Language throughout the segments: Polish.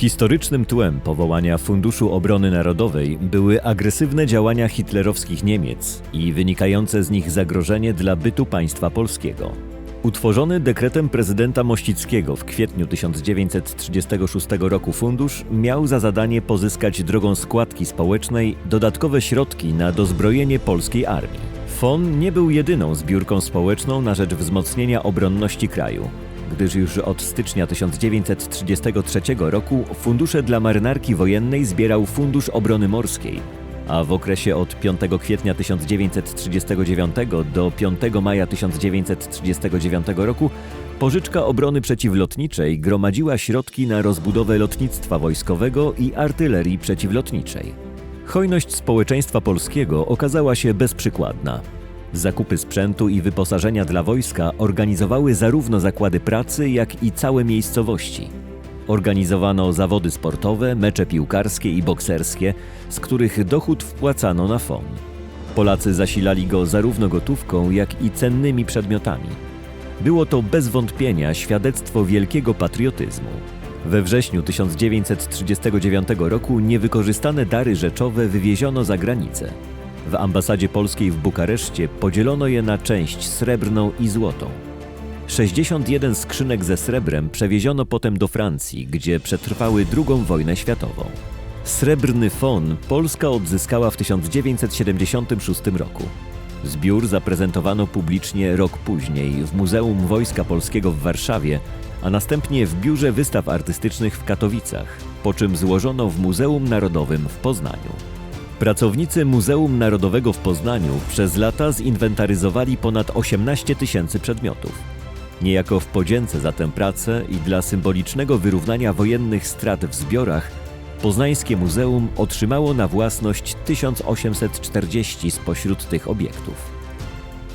Historycznym tłem powołania Funduszu Obrony Narodowej były agresywne działania hitlerowskich Niemiec i wynikające z nich zagrożenie dla bytu państwa polskiego. Utworzony dekretem prezydenta Mościckiego w kwietniu 1936 roku fundusz miał za zadanie pozyskać drogą składki społecznej dodatkowe środki na dozbrojenie polskiej armii. FON nie był jedyną zbiórką społeczną na rzecz wzmocnienia obronności kraju gdyż już od stycznia 1933 roku fundusze dla marynarki wojennej zbierał Fundusz Obrony Morskiej, a w okresie od 5 kwietnia 1939 do 5 maja 1939 roku Pożyczka Obrony Przeciwlotniczej gromadziła środki na rozbudowę lotnictwa wojskowego i artylerii przeciwlotniczej. Hojność społeczeństwa polskiego okazała się bezprzykładna. Zakupy sprzętu i wyposażenia dla wojska organizowały zarówno zakłady pracy, jak i całe miejscowości. Organizowano zawody sportowe, mecze piłkarskie i bokserskie, z których dochód wpłacano na fon. Polacy zasilali go zarówno gotówką, jak i cennymi przedmiotami. Było to bez wątpienia świadectwo wielkiego patriotyzmu. We wrześniu 1939 roku niewykorzystane dary rzeczowe wywieziono za granicę. W ambasadzie polskiej w Bukareszcie podzielono je na część srebrną i złotą. 61 skrzynek ze srebrem przewieziono potem do Francji, gdzie przetrwały II wojnę światową. Srebrny fon Polska odzyskała w 1976 roku. Zbiór zaprezentowano publicznie rok później w Muzeum Wojska Polskiego w Warszawie, a następnie w Biurze Wystaw Artystycznych w Katowicach, po czym złożono w Muzeum Narodowym w Poznaniu. Pracownicy Muzeum Narodowego w Poznaniu przez lata zinwentaryzowali ponad 18 tysięcy przedmiotów. Niejako w podzięce za tę pracę i dla symbolicznego wyrównania wojennych strat w zbiorach, Poznańskie Muzeum otrzymało na własność 1840 spośród tych obiektów.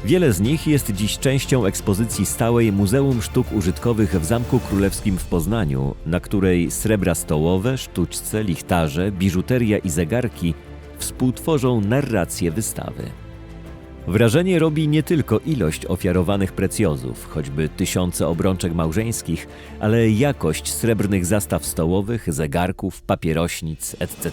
Wiele z nich jest dziś częścią ekspozycji stałej Muzeum Sztuk Użytkowych w Zamku Królewskim w Poznaniu, na której srebra stołowe, sztućce, lichtarze, biżuteria i zegarki współtworzą narrację wystawy. Wrażenie robi nie tylko ilość ofiarowanych precjozów, choćby tysiące obrączek małżeńskich, ale jakość srebrnych zastaw stołowych, zegarków, papierośnic, etc.